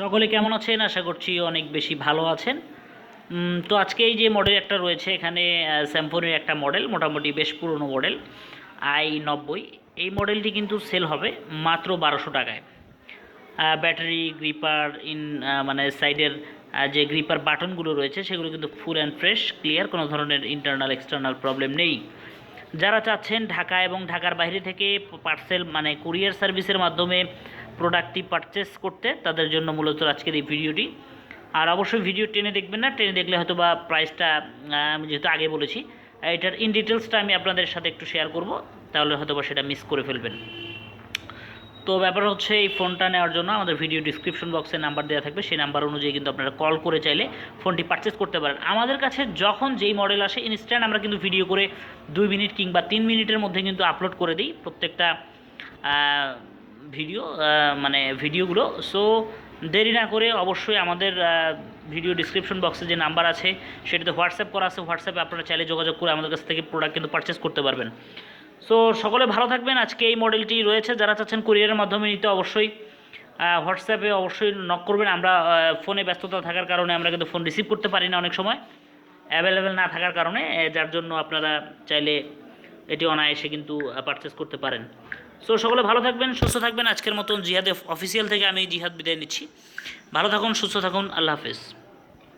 সকলে কেমন আছেন? আশা করছি অনেক বেশি ভালো আছেন। তো আজকে এই যে মডেল একটা রয়েছে, এখানে স্যামফোনের একটা মডেল মোটামুটি বেশ পুরনো মডেল আই নব্বই। এই মডেলটি কিন্তু সেল হবে মাত্র বারোশো টাকায়। ব্যাটারি গ্রিপার ইন মানে সাইডের যে গ্রিপার বাটনগুলো রয়েছে, সেগুলো কিন্তু ফুল অ্যান্ড ফ্রেশ ক্লিয়ার কোনো ধরনের ইন্টারনাল এক্সটার্নাল প্রবলেম নেই। যারা চাচ্ছেন ঢাকা এবং ঢাকার বাইরে থেকে পার্সেল মানে কুরিয়ার সার্ভিসের মাধ্যমে প্রোডাক্টটি পারচেস করতে, তাদের জন্য মূলত আজকের এই ভিডিওটি আর অবশ্যই ভিডিও টেনে দেখবেন না ট্রেনে দেখলে হয়তো বা প্রাইসটা আমি যেহেতু আগে বলেছি, এটার ইন ডিটেলসটা আমি আপনাদের সাথে একটু শেয়ার করব, তাহলে হয়তো বা সেটা মিস করে ফেলবেন। তো ব্যাপার হচ্ছে এই ফোনটা নেওয়ার জন্য আমাদের ভিডিও ডিসক্রিপশন বক্সে নাম্বার দেওয়া থাকবে। সেই নাম্বার অনুযায়ী কিন্তু আপনারা কল করে চাইলে ফোনটি পারচেস করতে পারেন। আমাদের কাছে যখন যেই মডেল আসে ইনস্ট্যান্ট আমরা কিন্তু ভিডিও করে দুই মিনিট কিংবা তিন মিনিটের মধ্যে কিন্তু আপলোড করে দিই প্রত্যেকটা ভিডিও মানে ভিডিওগুলো সো দেরি না করে অবশ্যই আমাদের ভিডিও ডিসক্রিপশন বক্সে যে নাম্বার আছে, সেটাতে হোয়াটসঅ্যাপ করা আছে। হোয়াটসঅ্যাপে আপনারা চাইলে যোগাযোগ করে আমাদের কাছ থেকে প্রোডাক্ট কিন্তু পারচেস করতে পারবেন। সো সকলে ভালো থাকবেন। আজকে এই মডেলটি রয়েছে। যারা চাচ্ছেন কুরিয়ারের মাধ্যমে নিতে অবশ্যই হোয়াটসঅ্যাপে অবশ্যই নক করবেন। আমরা ফোনে ব্যস্ততা থাকার কারণে আমরা কিন্তু ফোন রিসিভ করতে পারি না অনেক সময়। অ্যাভেলেবেল না থাকার কারণে যার জন্য আপনারা চাইলে এটি অনায়াসে কিন্তু পারচেস করতে পারেন। সো সকলে ভালো থাকবেন, সুস্থ থাকবেন। আজকের মতন জিহাদ অফিসিয়াল থেকে আমি জিহাদ বিদায় নিচ্ছি। ভালো থাকুন, সুস্থ থাকুন। আল্লাহ হাফেজ।